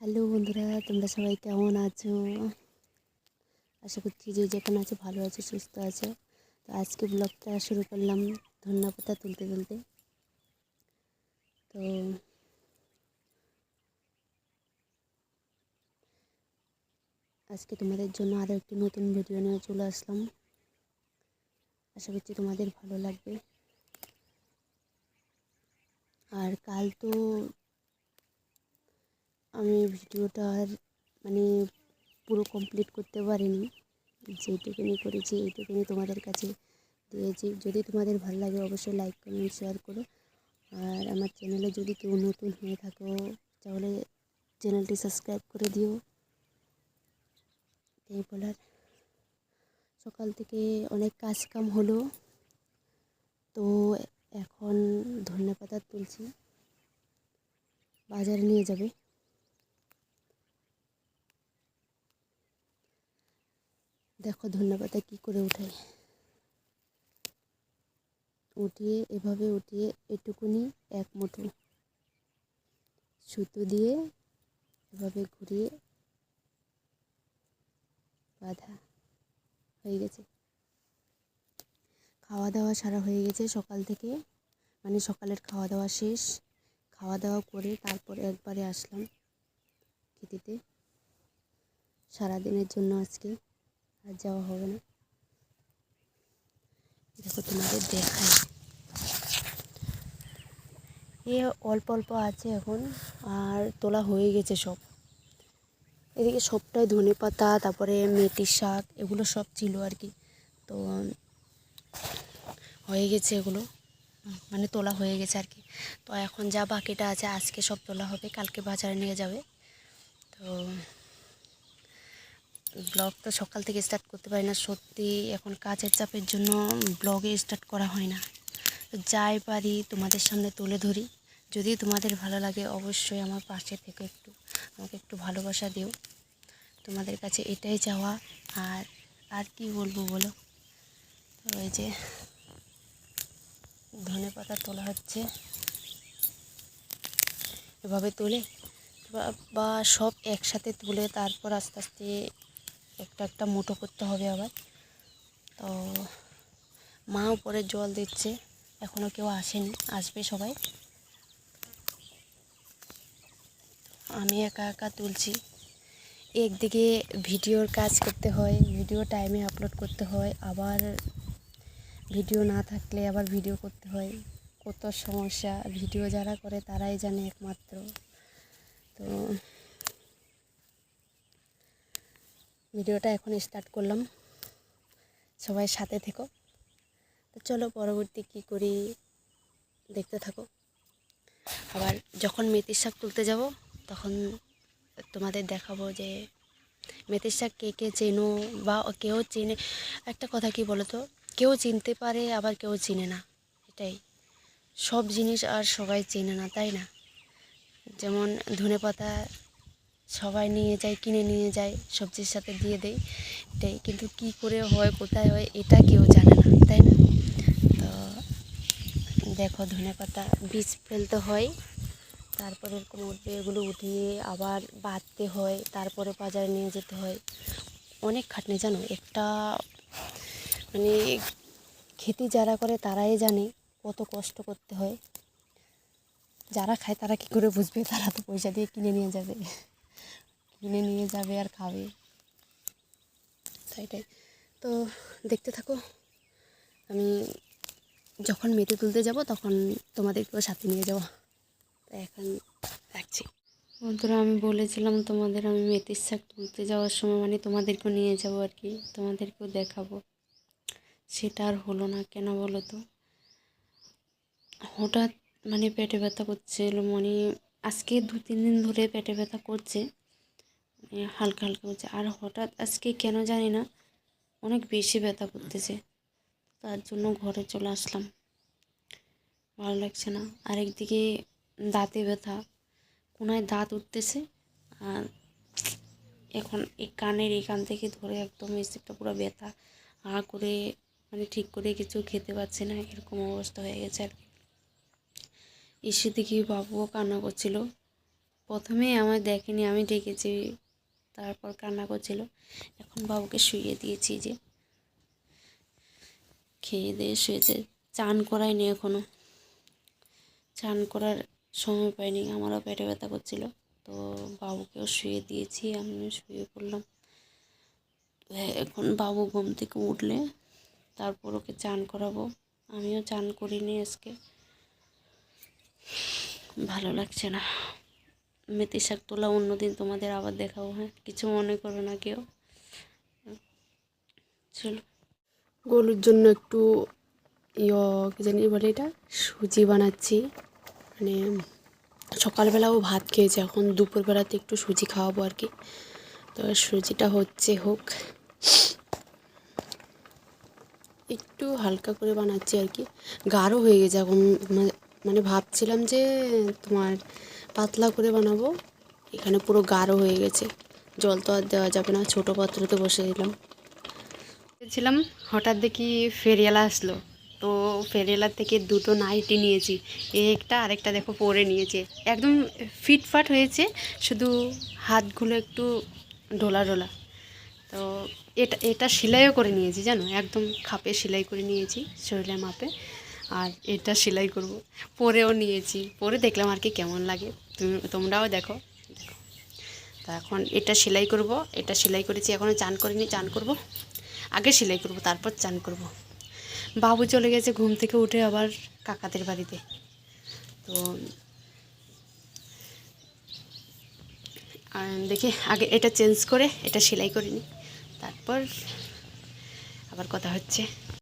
Hello বন্ধুরা, তোমরা সবাই কেমন আছো? আশা করছি যে যেখানে আছো ভালো আছো, সুস্থ আছো। তো আজকে ব্লগটা শুরু করলাম ধন্যা পাতা তুলতে তুলতে। তো আজকে তোমাদের জন্য আরও একটি নতুন ভিডিও নিয়ে চলে আসলাম। আশা করছি তোমাদের ভালো লাগবে। আর কাল তো ভিডিওটা আর মানে পুরো কমপ্লিট করতে পারিনি। যেটুকুনি করেছি, এইটুকুনি তোমাদের কাছে দিয়েছি। যদি তোমাদের ভালো লাগে অবশ্যই লাইক কমেন্ট শেয়ার করো। আর আমার চ্যানেলে যদি কেউ নতুন হয়ে থাকো, তাহলে চ্যানেলটি সাবস্ক্রাইব করে দিও। এই বলার। সকাল থেকে অনেক কাজ কাম হলো। তো এখন ধনে পাতা তুলছি। বাজারে নিয়ে যাবে। দেখো ধন্যপাতা কি করে উঠাই। উঠিয়ে, এভাবে উঠিয়ে এটুকুনি এক মুঠো সুতো দিয়ে এভাবে ঘুরিয়ে বাঁধা হয়ে গেছে। খাওয়া দাওয়া সারা হয়ে গেছে সকাল থেকে। মানে সকালের খাওয়া দাওয়া শেষ। খাওয়া দাওয়া করে তারপর একবারে আসলাম খেতিতে। সারাদিনের জন্য আজকে। আর যাওয়া হবে না। দেখো তোমাদের দেখাই। এ অল্প অল্প আছে এখন, আর তোলা হয়ে গেছে সব। এদিকে সবটাই ধনে পাতা, তারপরে মেথির শাক, এগুলো সব ছিল আর কি। তো, হয়ে গেছে এগুলো। মানে তোলা হয়ে গেছে আর কি। তো এখন যা বাকিটা আছে, আজকে সব তোলা হবে, কালকে বাজারে নিয়ে যাবে। তো ব্লগ তো সকাল থেকে স্টার্ট করতে পারি না, সত্যি এখন কাজের চাপের জন্য ব্লগে স্টার্ট করা হয় না। যাই পারি তোমাদের সামনে তুলে ধরি। যদি তোমাদের ভালো লাগে অবশ্যই আমার পাশে থেকে একটু, আমাকে একটু ভালোবাসা দিও। তোমাদের কাছে এটাই চাওয়া। আর আর কি বলব বলো? ওই যে ধনে পাতা তোলা হচ্ছে। এভাবে তুলে বা সব একসাথে তুলে তারপর আস্তে আস্তে একটা একটা মুঠো করতে হবে আবার। তো মা উপরে জল দিচ্ছে এখনও কেউ আসেনি, আসবে সবাই। আমি একা একা তুলছি। একদিকে ভিডিওর কাজ করতে হয়, ভিডিও টাইমে আপলোড করতে হয়, আবার ভিডিও না থাকলে আবার ভিডিও করতে হয়। কত সমস্যা, ভিডিও যারা করে তারাই জানে একমাত্র। তো ভিডিওটা এখন স্টার্ট করলাম। সবাই সাথে থেকো। তো চলো পরবর্তী কী করি দেখতে থাকো। আবার যখন মেথির শাক তুলতে যাব, তখন তোমাদের দেখাবো যে মেথির শাক কে কে চেনো বা কেউ চেনে। একটা কথা কি বলো তো কেউ চিনতে পারে, আবার কেউ চিনে না। এটাই। সব জিনিস আর সবাই চেনে না, তাই না? যেমন ধনে পাতা সবাই নিয়ে যায়, কিনে নিয়ে যায়, সবজির সাথে দিয়ে দেয় এটাই কিন্তু কি করে হয়, কোথায় হয়, এটা কেউ জানে না, তাই না? তো দেখো ধনে পাতা, বীজ ফেলতে হয়। তারপরে এরকম উঠবে এগুলো উঠিয়ে আবার বাঁধতে হয়, তারপরে বাজারে নিয়ে যেতে হয়। অনেক খাটনি, জানো? একটা মানে খেতি যারা করে তারাই জানে কত কষ্ট করতে হয়। যারা খায় তারা কী করে বুঝবে? তারা তো পয়সা দিয়ে কিনে নিয়ে যাবে। কিনে নিয়ে যাবে আর খাবে। তাইটাই। তো দেখতে থাকো, আমি যখন মেটে তুলতে যাব তখন তোমাদেরকেও সাথে নিয়ে যাব। এখন রাখছি। বন্ধুরা, আমি বলেছিলাম তোমাদের আমি মেথির শাক তুলতে যাওয়ার সময় মানে তোমাদেরকেও নিয়ে যাব আর কি, তোমাদেরকেও দেখাবো। সেটা আর হলো না, কেন বলো তো? হঠাৎ মানে পেটে ব্যথা করছিল মানে আজকে দু তিন দিন ধরে পেটে ব্যথা করছে। হালকা হালকা হচ্ছে আর হঠাৎ আজকে কেন জানি না অনেক বেশি ব্যথা করতেছে। তার জন্য ঘরে চলে আসলাম। ভালো লাগছে না। আরেকদিকে দাঁতে ব্যথা। কোনায় দাঁত উঠতেছে। আর এখন এই কানের এখান থেকে ধরে একদম স্টেপটা পুরো ব্যথা। আ করে মানে ঠিক করে কিছু খেতে পারছে না। এরকম অবস্থা হয়ে গেছে আর এসে দেখি বাবুও কান্না করছিল। প্রথমে আমার দেখেনি, আমি ডেকেছি। তারপর কান্না করছিল। এখন বাবুকে শুয়ে দিয়েছি যে, খেয়ে দিয়ে শুয়েছে। চান করায়নি এখনও। চান করার সময় পাইনি, আমারও পেটে ব্যথা করছিল। তো বাবুকেও শুয়ে দিয়েছি, আমিও শুয়ে পড়লাম। এখন বাবু ঘুম থেকে উঠলে তারপর ওকে চান করাবো। আমিও চান করিনি আজকে। ভালো লাগছে না। মেথি শাক তোলা অন্যদিন তোমাদের আবার দেখাবো হ্যাঁ? কিছু মনে করো না কেউ। চলো। গলুর জন্য একটু ইয় জানি বলে এটা? সুজি বানাচ্ছি। মানে সকালবেলাও ভাত খেয়েছে, এখন দুপুরবেলাতে একটু সুজি খাওয়াবো আর কি। তো সুজিটা হচ্ছে হোক, একটু হালকা করে বানাচ্ছি আর কি। গাঢ় হয়ে গেছে এখন মানে ভাবছিলাম যে তোমার পাতলা করে বানাবো। এখানে পুরো গাঢ় হয়ে গেছে। জল তো আর দেওয়া যাবে না, ছোটো পাত্রতে বসে দিলাম। ছিলাম হঠাৎ দেখি ফেরিয়ালা আসলো। তো ফেরিয়ালার থেকে দুটো নাইটি নিয়েছি। একটা আরেকটা দেখো পরে নিয়েছে। একদম ফিটফাট হয়েছে, শুধু হাতগুলো একটু ডোলা ডোলা তো এটা এটা সেলাইও করে নিয়েছি, জানো? একদম খাপে সেলাই করে নিয়েছি শরীরের মাপে। আর এটা সেলাই করব। পরেও নিয়েছি। পরে দেখলাম আর কি কেমন লাগে। তুমি, তোমরাও দেখো। তা এখন এটা সেলাই করব। এটা সেলাই করেছি এখনও চান করিনি, চান করব। আগে সেলাই করব, তারপর চান করব। বাবু চলে গেছে ঘুম থেকে উঠে আবার কাকাদের বাড়িতে। তো দেখি, আগে এটা চেঞ্জ করে, এটা সেলাই করে নিই তারপর আবার কথা হচ্ছে।